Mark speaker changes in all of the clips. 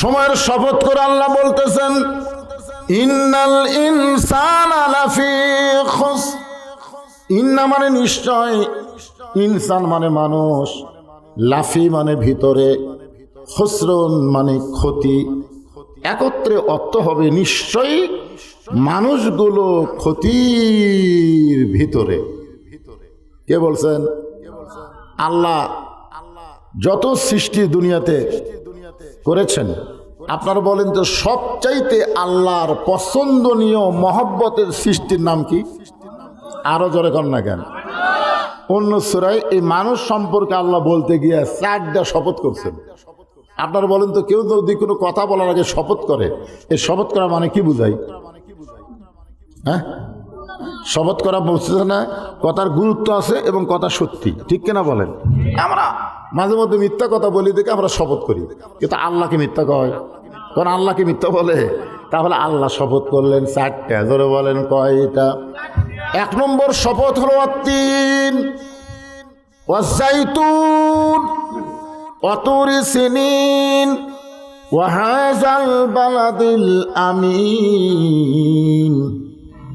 Speaker 1: সময়ের শপথ করে আল্লাহ বলতেছেন, ইন্নাল ইনসান ইন্না মানে নিশ্চয়, ইনসান মানে মানুষ, লাফি মানে ভিতরে, খুসরুন মানে ক্ষতি। একত্রে অর্থ হবে নিশ্চয়ই মানুষগুলো ক্ষতির ভিতরে। কে বলছেন? আল্লাহ আল্লাহ যত সৃষ্টি দুনিয়াতে করেছেন। আপনারা বলেন তো সবচাইতে আল্লাহর পছন্দনীয় মহব্বতের সৃষ্টির নাম কি? আরও জোরে কর না কেন? অন্য সুরায় এই মানুষ সম্পর্কে আল্লাহ বলতে গিয়ে চারটা শপথ করছেন। আপনারা বলেন তো কেউ যদি কোনো কথা বলার আগে শপথ করে, এই শপথ করা মানে কি বুঝাই? হ্যাঁ? শপথ করা বুঝতেছে না কথার গুরুত্ব আছে এবং কথা সত্যি। ঠিক কিনা বলেন? আমরা মাঝে মধ্যে মিথ্যা কথা বলি দেখে আমরা শপথ করি। কিন্তু আল্লাহকে মিথ্যা কয়? কারণ আল্লাহকে মিথ্যা বলে। তাহলে আল্লাহ শপথ করলেন চারটা। ধরে বলেন কয়টা? এক নম্বর শপথ হলো তিন আমিন।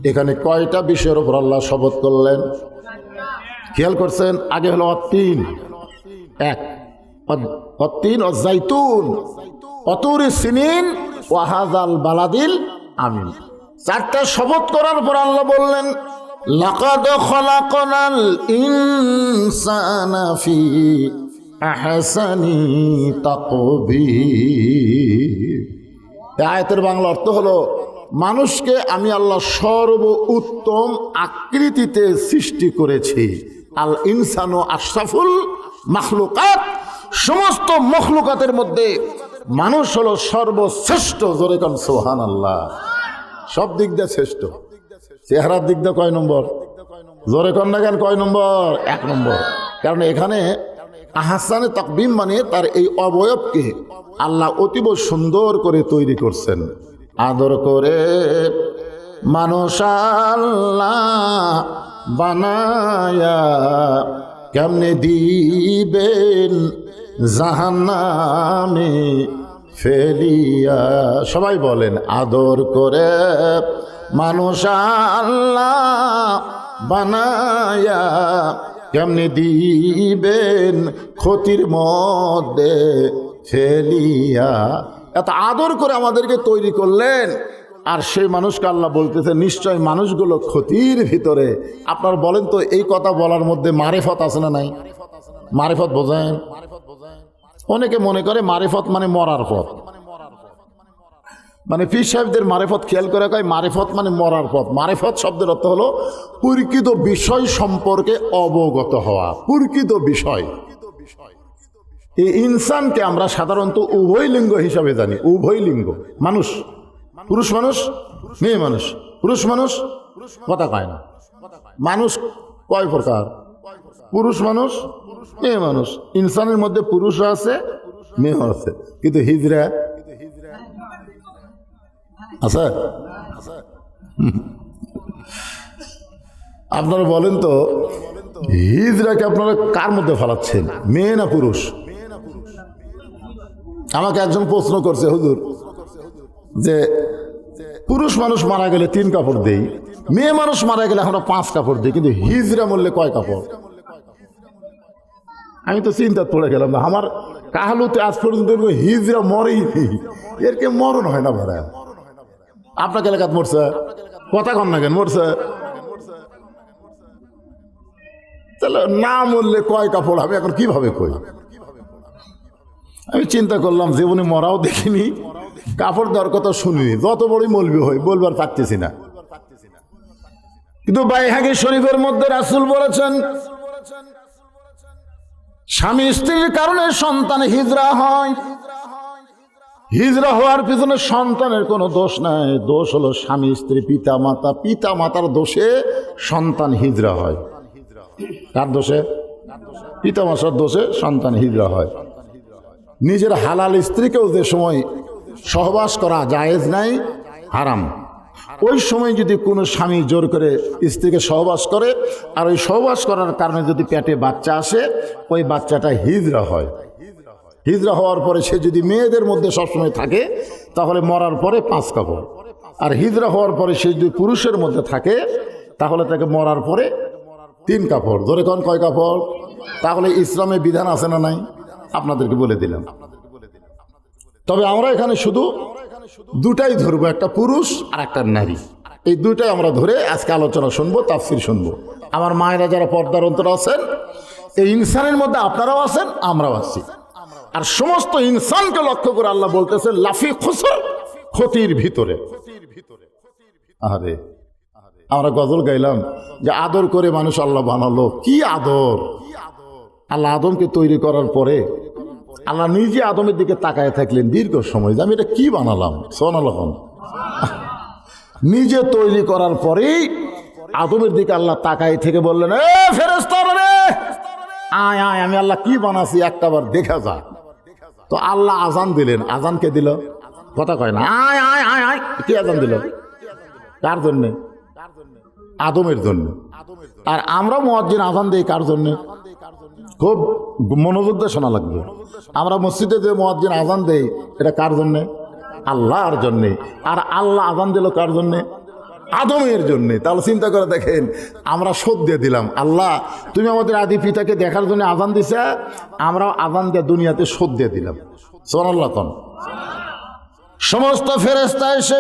Speaker 1: এখানে কয়টা বিষয়ের উপর আল্লাহ শপথ করলেন? খেয়াল করছেন? আগে হলো অতিন এক। অতিন অজাইতুন অতুরি সিনিন ওয়াহাজাল বালাদিল আমিন। চারটা শপথ করার পর আল্লাহ বললেন, লাকাদ খলাকনাল ইনসানা ফি আহসানি তাকবীর। আয়াতের বাংলা অর্থ হলো মানুষকে আমি আল্লাহ সর্ব উত্তম আকৃতিতে সৃষ্টি করেছি। আল ইনসানু আশরাফুল মাখলুকাত। সমস্ত মখলুকাতের মধ্যে মানুষ হলো সর্বশ্রেষ্ঠ। জোরে কান সোহান আল্লাহ সব দিক দিয়ে শ্রেষ্ঠ। চেহারার দিক দিয়ে কয় নম্বর? জোরে কন না কেন, কয় নম্বর? এক নম্বর। কারণ এখানে আহাসানে তাকবিম মানে তার এই অবয়বকে আল্লাহ অতীব সুন্দর করে তৈরি করছেন। আদর করে মানুষ আল্লাহ বানায়া কেমনে দিবেন জাহান্নামে ফেলিয়া? সবাই বলেন, আদর করে মানুষ বানায়া কেমনে দিবেন? ক্ষতির মধ্যে ফেলিয়া এত আদর করে আমাদেরকে তৈরি করলেন। আর সেই মানুষকে আল্লাহ বলতেছে, নিশ্চয় মানুষগুলো ক্ষতির ভিতরে। আপনার বলেন তো, এই কথা বলার মধ্যে মারেফত আছে না নাই? মারেফত বোঝেন? অনেকে মনে করে মারেফত মানে মরার পথ। মানে পীর সাহেবদের মারেফত খেয়াল করে কয়, মারেফত মানে মরার পথ। মারেফত শব্দের অর্থ হলো পরিকৃত বিষয় সম্পর্কে অবগত হওয়া। পরিকৃত বিষয়। এই ইনসানকে আমরা সাধারণত উভয় লিঙ্গ হিসাবে জানি, উভয় লিঙ্গ। মানুষ, পুরুষ মানুষ, মেয়ে মানুষ, পুরুষ মানুষ, কথা কয় না। মানুষ কয় প্রকার? পুরুষ মানুষ, মেয়ে মানুষ। ইনসানের মধ্যে পুরুষও আছে, মেয়েও আছে। কিন্তু হিজরা? আছে? আপনারা বলেন তো, হিজরাকে আপনারা কার মধ্যে ফেলাচ্ছেন, মেয়ে না পুরুষ? আমাকে একজন প্রশ্ন করছে, হুজুর, যে পুরুষ মানুষ মারা গেলে তিন কাপড় দেই, মেয়ে মানুষ মারা গেলে আমরা পাঁচ কাপড় দিই, কিন্তু হিজরা মরলে কয় কাপড়? আমি তো চিন্তা পড়ে গেলাম না, আমার কাহালুতে আজ পর্যন্ত হিজরা মরেই এর কে মরণ হয় না ভাড়া আপনাকে এলাকাত মরছে? কথা কন না কেন, মরছে? তাহলে না মরলে কয় কাপড়? আমি এখন কীভাবে কই? আমি চিন্তা করলাম, জীবনে মরাও দেখিনি। কাপড় দেওয়ার কথা শুনিনি। যত বড়ই মলবি হই, বলবার পারতেছি না। কিন্তু বাইহাগি শরীফের মধ্যে রাসুল বলেছেন, স্বামী স্ত্রীর কারণে সন্তান হিজরা হয়। হিজরা হওয়ার পিছনে সন্তানের কোনো দোষ নাই। দোষ হলো স্বামী স্ত্রী পিতা মাতা পিতা মাতার দোষে সন্তান হিজরা হয়। কার দোষে? পিতা মাতার দোষে সন্তান হিজরা হয়। নিজের হালাল স্ত্রীকেও যে সময় সহবাস করা জায়েজ নাই, হারাম। ওই সময় যদি কোনো স্বামী জোর করে স্ত্রীকে সহবাস করে, আর ওই সহবাস করার কারণে যদি পেটে বাচ্চা আসে, ওই বাচ্চাটা হিজরা হয়। হিজরা হওয়ার পরে সে যদি মেয়েদের মধ্যে সবসময় থাকে, তাহলে মরার পরে পাঁচ কাপড়। আর হিজরা হওয়ার পরে সে যদি পুরুষের মধ্যে থাকে, তাহলে তাকে মরার পরে তিন কাপড়। ধরে কোন কয় কাপড়? তাহলে ইসলামে বিধান আছে না নাই? আপনাদেরকে বলে দিলাম। তবে আমরা এখানে শুধু দুটাই ধরবো, একটা পুরুষ আর একটা নারী। এই দুটাই আমরা ধরে আজকে আলোচনা শুনব, তাফসির শুনব। আমার মায়েরা যারা পর্দার অন্তর আছেন, এই ইনসানের মধ্যে আপনারাও আছেন, আমরাও আছি। আর সমস্ত ইনসানকে লক্ষ্য করে আল্লাহ বলতেছে লাফি খুসর, ক্ষতির ভিতরে। আরে, আমরা গজল গাইলাম যে আদর করে মানুষ আল্লাহ বানালো। কি আদর? আল্লাহ আদমকে তৈরি করার পরে আল্লাহ নিজে আদমের দিকে তাকায় থাকলেন দীর্ঘ সময়। যে আমি এটা কি বানালাম? সোনালখন নিজে তৈরি করার পরেই আদমের দিকে আল্লাহ তাকায় থেকে বললেন, এ রে আয় আয়, আমি আল্লাহ কি বানাছি একটাবার দেখা যা তো আল্লাহ আজান দিলেন। আজান কে দিল? কথা কয় না। আয় আয় আয় আয়। কি আজান দিল? কার জন্যে? আদমের জন্য। আর আমরা মোয়াজ্জিন আজান দিই কার জন্যে? খুব মনোযোগ দিয়ে শোনা লাগবে। আমরা মসজিদে যে মোয়াজ্জিন আজান দেই, এটা কার জন্যে? আল্লাহর জন্যে। আর আল্লাহ আজান দিল কার জন্যে? আদমের জন্যে। তাহলে চিন্তা করে দেখেন, আমরা শোধ দিয়ে দিলাম। আল্লাহ, তুমি আমাদের আদি পিতাকে দেখার জন্য আজান দিছে, আমরাও আজান দিয়ে দুনিয়াতে শোধ দিয়ে দিলাম। সোনাল্লাহ কন। সমস্ত ফেরেস্তা এসে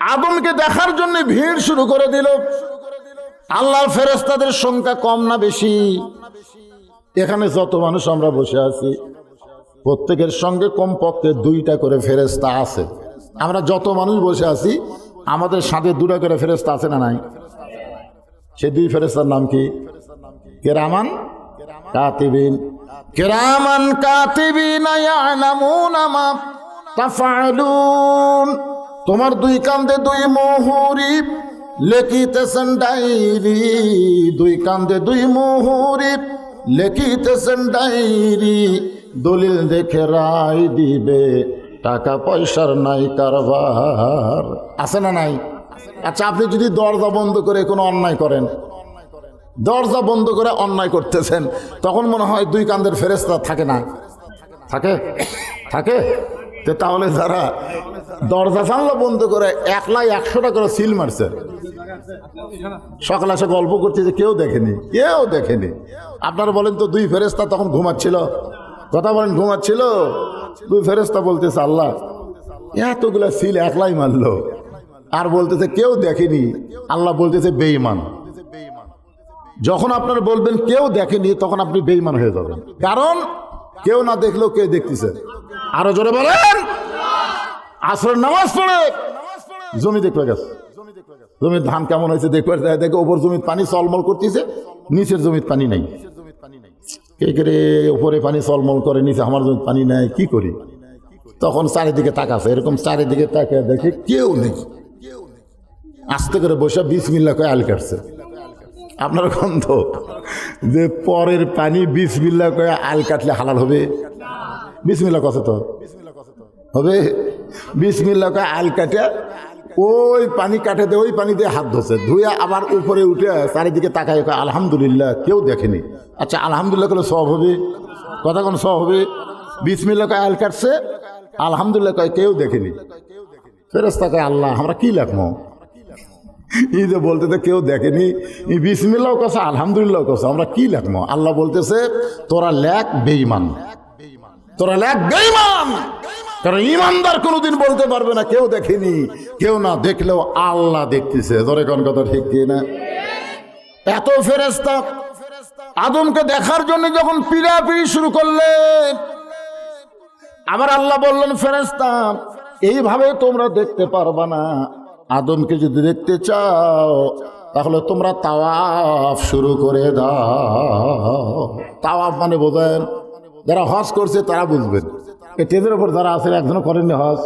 Speaker 1: আদমকে দেখার জন্য ভিড় শুরু করে দিল। আল্লাহর ফেরেস্তাদের সংখ্যা কম না বেশি? এখানে যত মানুষ আমরা বসে আছি, প্রত্যেকের সঙ্গে কমপক্ষে দুইটা করে ফেরেস্তা আছে। আমরা যত মানুষ বসে আছি, আমাদের সাথে দুটা করে ফেরেস্তা আছে না নাই? সে দুই ফেরেস্তার নাম কি? কেরামান কাতিবিন। কেরামান কাতিবিন তোমার দুই কান্দে দুই মোহরি লেখিতেছেন ডাইরি দুই কান্দে দুই মোহরি। লেখিতেছেন ডাইরি দলিল দেখে রায় দিবে। টাকা পয়সার নাই কারবার। আছে না নাই? আচ্ছা আপনি যদি দরজা বন্ধ করে কোনো অন্যায় করেন, দরজা বন্ধ করে অন্যায় করতেছেন, তখন মনে হয় দুই কান্দের ফেরেস্তা থাকে না। থাকে? থাকে? তো তাহলে যারা দরজা জানলা বন্ধ করে একলাই একশোটা করে সিল মারছে। সকালে এসে গল্প করছে যে কেউ দেখেনি কেউ দেখেনি। আপনারা বলেন তো দুই ফেরেস্তা তখন ঘুমাচ্ছিল? কথা বলেন, ঘুমাচ্ছিল? দুই ফেরেস্তা বলতেছে, আল্লাহ, এতগুলা সিল একলাই মারলো। আর বলতেছে, কেউ দেখেনি। আল্লাহ বলতেছে, বেঈমান। যখন আপনারা বলবেন, কেউ দেখেনি, তখন আপনি বেঈমান হয়ে যাবেন। কারণ, কেউ না দেখলেও কে দেখতেছে? আরও জোরে বলেন। আসরের নামাজ পড়ে। জমি দেখবে গেছে। জমির ধান কেমন হয়েছে দেখবে দেখে ওপর জমির পানি চলমল করতেছে, নিচের জমির পানি নাই। কে করে উপরে পানি চলমল করে, নিচে আমার জমির পানি নেয় কি করি? তখন চারিদিকে তাকাছে। এরকম চারিদিকে তাকে দেখে কেউ নেই। আস্তে করে বসে বিশ মিল্লা করে আল কাটছে। আপনার গন্ধ যে পরের পানি বিশ মিল্লা করে আল কাটলে হালাল হবে? বিসমিল্লা কত তো। হবে? বিসমিল্লা করে আল কাটে ওই পানি কাটে দিয়ে ওই পানি দিয়ে হাত ধোছে ধুয়ে আবার উপরে উঠে চারিদিকে তাকায় কয়, আলহামদুলিল্লাহ কেউ দেখেনি। আচ্ছা আলহামদুলিল্লাহ করে সব হবে? কথা কোন সব হবে? বিসমিল্লা কয় আল কাটছে আলহামদুলিল্লাহ কয় কেউ দেখেনি। ফেরস্তা কয় আল্লাহ আমরা কি লেখবো? ই যে বলতেছে কেউ দেখেনি। ই বিসমিল্লাহ কছে আলহামদুলিল্লাহ কছে আমরা কি লেখবো? আল্লাহ বলতেছে তোরা লেখ বেইমান তোরা লেখ বেইমান কারণ ইমানদার কোনোদিন বলতে পারবে না, কেউ দেখেনি, কেউ না দেখলেও আল্লাহ দেখতেছে। ধরে কোন কথা ঠিক কি না? এত ফেরেস্তা আদমকে দেখার জন্য যখন পিড়াপিড়ি শুরু করলেন আমার আল্লাহ বললেন ফেরেস্তা এইভাবে তোমরা দেখতে পারবা না। আদমকে যদি দেখতে চাও, তাহলে তোমরা তাওয়াফ শুরু করে দাও। তাওয়াফ মানে বোঝেন যারা হজ করছে তারা বুঝবেন। এই টেজের ওপর যারা আছেন একজনও করেননি হজ।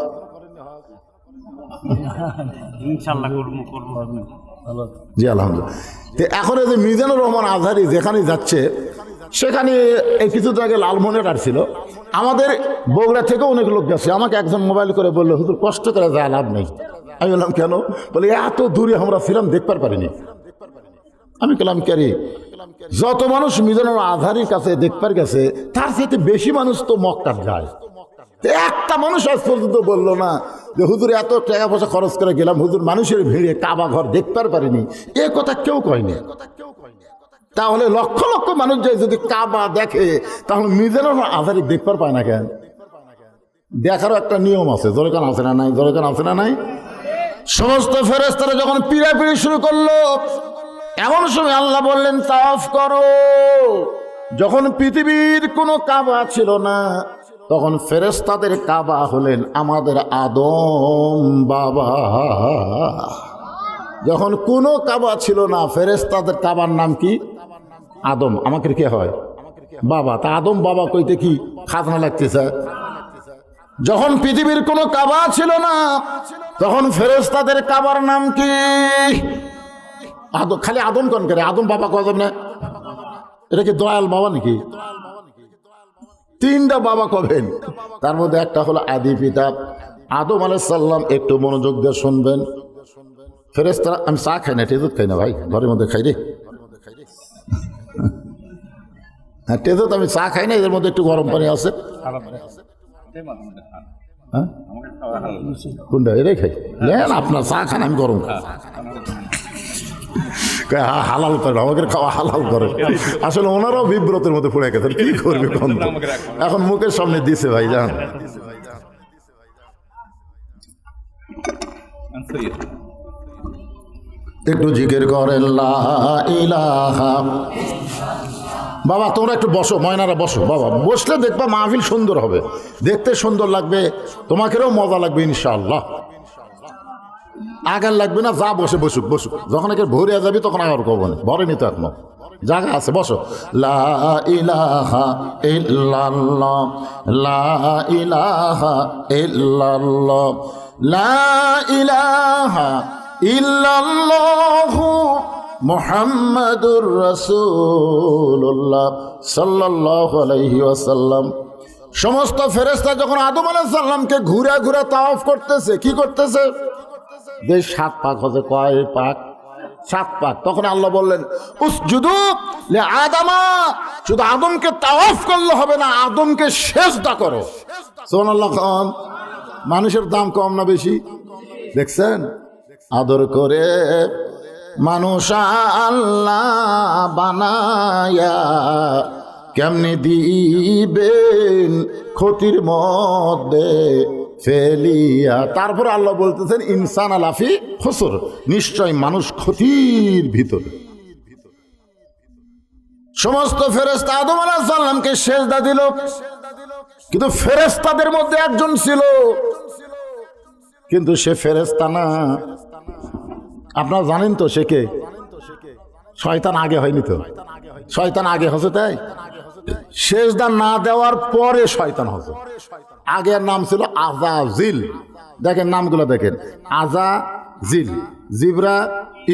Speaker 1: জি আলহামদুলিল্লাহ। এখন এই যে মিজানুর রহমান আজহারি যেখানে যাচ্ছে সেখানে এই কিছুদিন আগে লালমোহনের ছিল আমাদের বগুড়া থেকে অনেক লোক গেছে আমাকে একজন মোবাইল করে বলল হুজুর কষ্ট করে যায় লাভ নেই। আমি বললাম কেন? বলে এত দূরে আমরা ছিলাম দেখতে পারিনি। আমি কলাম ক্যারি যত মানুষ মিজানুর আধারির কাছে দেখবার গেছে, তার সাথে বেশি মানুষ তো মক্কার যায়। একটা মানুষ আজ পর্যন্ত বলল না যে, হুজুর, এত টাকা পয়সা খরচ করে গেলাম, হুজুর, মানুষের ভিড়ে কাবা ঘর দেখতে পারিনি। এ কথা কেউ কয়নি তাহলে লক্ষ লক্ষ মানুষ যে যদি কাবা দেখে, তাহলে মিজানুর আধারিক দেখবার পায় না কেন? দেখারও একটা নিয়ম আছে। জোরেকান আছে না নাই? জোরেকান আছে না নাই? সমস্ত ফেরেস্তারা যখন পিড়াপিড়ি শুরু করল এমন সময় আল্লাহ বললেন তাফ করো। যখন পৃথিবীর কোনো কাবা ছিল না, তখন ফেরেস্তাদের কাবা হলেন আমাদের আদম বাবা। যখন কোনো কাবা ছিল না ফেরেস্তাদের কাবার নাম কি? আদম। আমাকে কে হয়? বাবা। তা আদম বাবা কইতে কি খাজনা লাগতেছে? যখন পৃথিবীর কোনো কাবা ছিল না, তখন ফেরেস্তাদের কাবার নাম কি? খালি আদম কন করে আদম বাবা কজন না এটা কি দয়াল বাবা নাকি? তিনটা বাবা কবেন? তার মধ্যে একটা হলো আদি পিতা। আদম আলাইসাল্লাম একটু মনোযোগ দিয়ে শুনবেন। ফেরেস্তারা আমি চা খাই না, টেজুত খাই না ভাই, ঘরের মধ্যে খাই রে। হ্যাঁ টেজুত আমি চা খাই না, এদের মধ্যে একটু গরম পানি আছে। হ্যাঁ? কোনটা? এটাই খাই আপনার চা খান, আমি গরম খাই। হালাল করেন আমাকে খাওয়া হালাল করেন আসলে ওনারাও বিব্রতের মধ্যে পড়ে গেছেন, কি করবে এখন মুখের সামনে দিছে ভাই, জান। একটু জিজ্ঞের করেন বাবা, তোমরা একটু বসো, ময়নারা বসো, বাবা, বসলে দেখবা মাহফিল সুন্দর হবে। দেখতে সুন্দর লাগবে তোমাকেও মজা লাগবে, ইনশাআল্লাহ। আগার লাগবে না, যা বসে বসুক বসুক। যখন একে ভরে যাবি, তখন আগার করব না। ভরেনি তো এখনও জায়গা আছে, বসো। লা ইলাহা ইল্লাল্লাহ, লা ইলাহা লা ইলাহা ইল্লাল্লাহু আলাইহি ওয়াসাল্লাম। সমস্ত ফেরেশতা যখন আদম আলাইহিস সালামকে ঘুরে ঘুরে তাওয়াফ করতেছে, কি করতেছে? বেশ সাত পাক হচ্ছে কয় পাক? সাত পাক। তখন আল্লাহ বললেন লে আদামা, শুধু আদমকে তাওয়াফ করলে হবে না, আদমকে সেজদা করো। সোনাল্লাহ খান। মানুষের দাম কম না বেশি? দেখছেন? আদর করে মানুষ আল্লাহ বানায়া কেমনি দিবেন ক্ষতির মধ্যে ফেলিয়া। তারপর আল্লাহ বলতেছেন, ইনসান আলাফি খসর। নিশ্চয় মানুষ ক্ষতির ভিতর। সমস্ত ফেরেস্তা আদম আলাহ সাল্লামকে সেজদা দিল। কিন্তু ফেরেস্তাদের মধ্যে একজন ছিল। কিন্তু সে ফেরেস্তা না। আপনারা জানেন তো সে কে? শয়তান আগে হয়নি তো? শয়তান আগে হচ্ছে তাই? সেজদা না দেওয়ার পরে শয়তান হচ্ছে আগের নাম ছিল আজাজিল। দেখেন নামগুলো দেখেন। আজা জিল জিবরা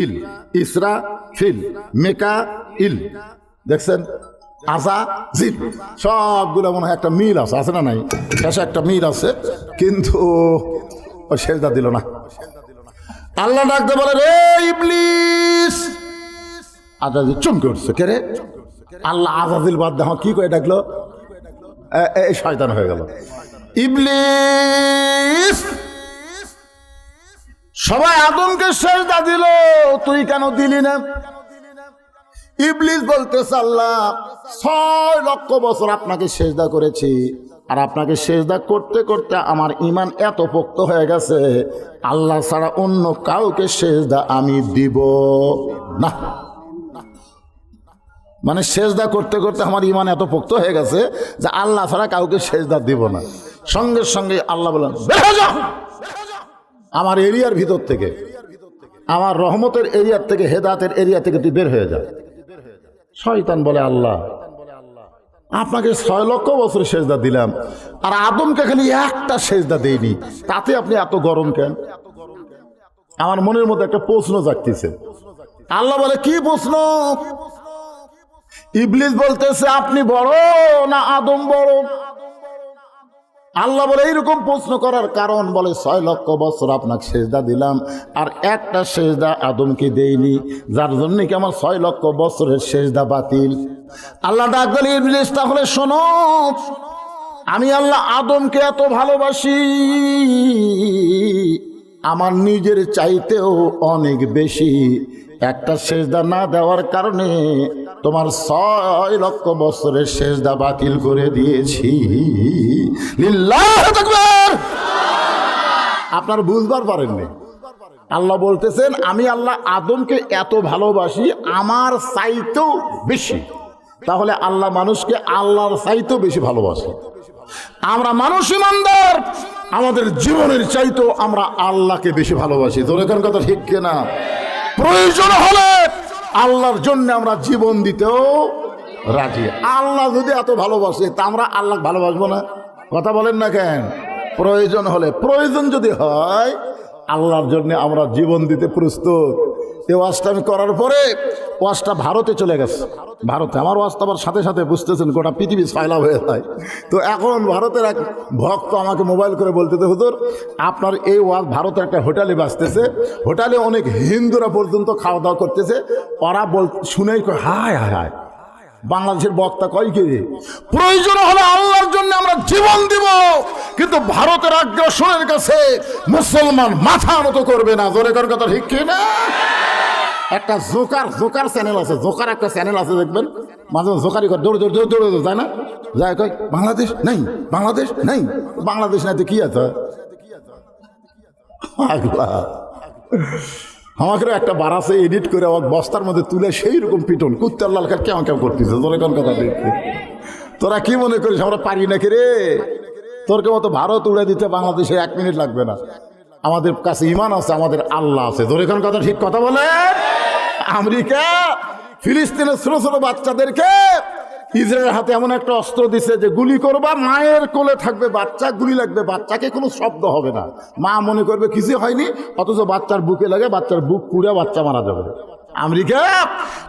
Speaker 1: ইল ইসরা ফিল মেকা ইল দেখছেন? আজা জিল সবগুলো মনে হয় একটা মিল আছে আছে না নাই? শেষে একটা মিল আছে, কিন্তু ও সেজদা দিল না। আল্লাহ ডাকতে বলে, রে ইবলিস! আজাদিল চমকে উঠছে। কে রে? আল্লাহ আজাদিল বাদ দেখো কি করে ডাকলো? এই শয়তান হয়ে গেল। ইবলিস! সবাই আদমকে সেজদা দিল। তুই কেন দিলি না? ইবলিস বলতেছে, আল্লাহ, ছয় লক্ষ বছর আপনাকে সেজদা করেছি। আর আপনাকে সেজদা করতে করতে আমার ইমান এত পোক্ত হয়ে গেছে। আল্লাহ ছাড়া অন্য কাউকে সেজদা আমি দিব না। মানে সেজদা করতে করতে আমার ইমান এত পোক্ত হয়ে গেছে যে আল্লাহ ছাড়া কাউকে সেজদা দিব না। সঙ্গে সঙ্গে আল্লাহ বলেন যাও!" আমার এরিয়ার ভিতর থেকে, আমার রহমতের এরিয়ার থেকে হেদাতের এরিয়া থেকে তুই বের হয়ে যা। শয়তান বলে আল্লাহ, আপনাকে ছয় লক্ষ বছর সেজদা দিলাম, আর আদমকে খালি একটা সেজদা দেইনি। তাতে আপনি এত গরম কেন? আমার মনের মধ্যে একটা প্রশ্ন জাগতেছে। আল্লাহ বলে, কি প্রশ্ন? ইবলিস বলতেছে, আপনি বড় না আদম বড়? আল্লাহ বলে, এইরকম প্রশ্ন করার কারণ বলে, ছয় লক্ষ বছর আপনাকে সেজদা দিলাম, আর একটা সেজদা আদমকে দেইনি, যার জন্য কি আমার ছয় লক্ষ বছরের সেজদা বাতিল? আল্লাহ ডাক দিলে, ইবলিস, তাহলে শোনো, আমি আল্লাহ আদমকে এত ভালোবাসি, আমার নিজের চাইতেও অনেক বেশি একটা সেজদা না দেওয়ার কারণে তোমার ছয় লক্ষ বছরের সেজদা বাতিল করে দিয়েছি! আপনার বুঝবার পারেননি আল্লাহ বলতেছেন, আমি আল্লাহ আদমকে এত ভালোবাসি, আমার চাইতেও বেশি। তাহলে আল্লাহ মানুষকে আল্লাহর চাইতেও বেশি ভালোবাসে। আমরা মানুষ ইমানদার, আমাদের জীবনের চাইতেও আমরা আল্লাহকে বেশি ভালোবাসি। তোর কথা ঠিক কিনা? প্রয়োজন হলে আল্লাহর জন্য আমরা জীবন দিতেও রাজি। আল্লাহ যদি এত ভালোবাসে, তা আমরা আল্লাহ ভালোবাসবো না। কথা বলেন না কেন? প্রয়োজন হলে। প্রয়োজন যদি হয়, আল্লাহর জন্য আমরা জীবন দিতে প্রস্তুত। এই ওয়াজটা আমি করার পরে ওয়াজটা ভারতে চলে গেছে। ভারতে। আমার ওয়াজটা আবার সাথে সাথে বুঝতেছেন, গোটা পৃথিবী সয়লা হয়ে যায়। তো এখন ভারতের এক ভক্ত আমাকে মোবাইল করে বলতে বলতেছে হুজুর, আপনার এই ওয়াজ ভারতের একটা হোটেলে বাঁচতেছে হোটেলে অনেক হিন্দুরা পর্যন্ত খাওয়া দাওয়া করতেছে। ওরা বল শুনেই হায় হায় হায়। বাংলাদেশের বক্তা কয় কি? প্রয়োজন হলে আল্লাহর জন্য আমরা জীবন দিব। কিন্তু ভারতের আগ্রাসনের কাছে মুসলমান মাথা নত করবে না। জোরে কর কথা ঠিক কি না? একটা জোকার জোকার চ্যানেল আছে। জোকার একটা চ্যানেল আছে, দেখবেন? মাঝে মাঝে জোকারি করে, দৌড়ে দৌড়ে দৌড়ে দৌড়ে যায় না? যায়, কয়, বাংলাদেশ নেই বাংলাদেশ নেই। বাংলাদেশ নাই, তো কি আছে। আমাকে একটা বারাসে এডিট করে আমার বস্তার মধ্যে তুলে সেই রকম পিটন। কুত্তার লালকার কেমন কেমন করতেছে? তোরা কোন কথা দেখতে তোরা কি মনে করিস, আমরা পারি নাকি রে? তোর কে মতো ভারত উড়ে দিতে বাংলাদেশে এক মিনিট লাগবে না। আমাদের কাছে ইমান আছে, আমাদের আল্লাহ আছে। তোর এখন কথা, ঠিক কথা বলে আমেরিকা, ফিলিস্তিনের ছোট ছোট বাচ্চাদেরকে ইসরায়েলের হাতে এমন একটা অস্ত্র দিছে যে গুলি করবা, মায়ের কোলে থাকবে বাচ্চা, গুলি লাগবে বাচ্চাকে, কোনো শব্দ হবে না। মা মনে করবে, কিছু হয়নি, অথচ বাচ্চার বুকে লাগে, বাচ্চার বুক পুড়ে বাচ্চা মারা যাবে। আমেরিকা,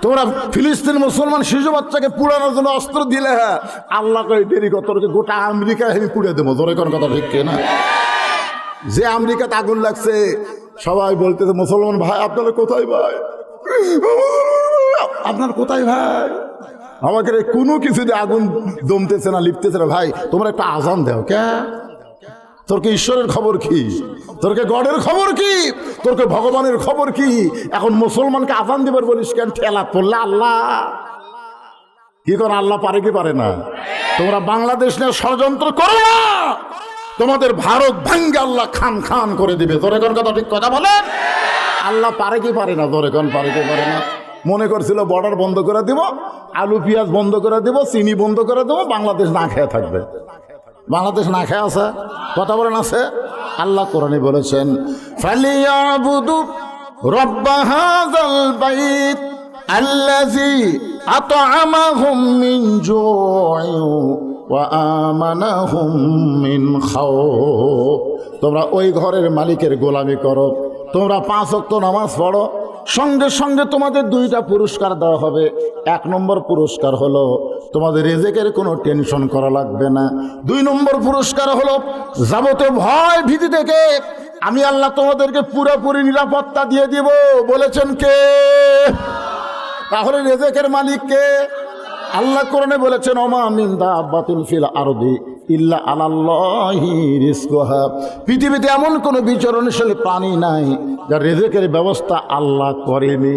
Speaker 1: তোমরা ফিলিস্তিন মুসলমান শিশু বাচ্চাকে পুড়ানোর জন্য অস্ত্র দিলে হ্যাঁ। আল্লাহ কই দেরি কত গোটা আমেরিকা আমি পুড়ে দেবো। ধরে কোন কথা ঠিক না যে আমেরিকাতে আগুন লাগছে, সবাই বলতেছে, মুসলমান ভাই, আপনারা কোথায় ভাই? আপনার কোথায় ভাই? আমাকে কোনো কিছুতে আগুন দমতেছে না, লিপতেছে না। ভাই, তোমরা একটা আজান দেও, কে? তোরকে ঈশ্বরের খবর কি? তোরকে গডের খবর কি? তোরকে ভগবানের খবর কি? এখন মুসলমানকে আজান দিবার বলিস কেন? ঠেলা পড়লে আল্লাহ। কি কর আল্লাহ পারে কি পারে না? তোমরা বাংলাদেশ নিয়ে ষড়যন্ত্র করো না। তোমাদের ভারত ভাঙ্গে আল্লাহ খান খান করে দিবে। তোরে কোন কথা ঠিক কথা বলেন? আল্লাহ পারে কি পারে না? তোরে কোন পারে কি পারে না? মনে করছিল বর্ডার বন্ধ করে দিব, আলু, পেঁয়াজ বন্ধ করে দিব, চিনি বন্ধ করে দেবো, বাংলাদেশ না খেয়ে থাকবে। বাংলাদেশ না খেয়ে আছে? কথা বলেন আছে? আল্লাহ কোরআনে বলেছেন তোমরা ওই ঘরের মালিকের গোলামি করো। তোমরা পাঁচ ওয়াক্ত নামাজ পড়ো। সঙ্গে সঙ্গে তোমাদের দুইটা পুরস্কার দেওয়া হবে। এক নম্বর পুরস্কার হলো তোমাদের রেজেকের কোনো টেনশন করা লাগবে না। দুই নম্বর পুরস্কার হলো যাবতীয় ভয় ভীতি থেকে আমি আল্লাহ তোমাদেরকে পুরোপুরি নিরাপত্তা দিয়ে দিব। বলেছেন কে? তাহলে রেজেকের মালিককে আল্লাহ কোরআনে বলেছেন, ওমা মিন দাব্বাতিন ফিল আরদি। ইল্লা আলাল্লাহি পৃথিবীতে এমন কোনো বিচরণশীল প্রাণী নাই যার রেজেকের ব্যবস্থা আল্লাহ করেনি।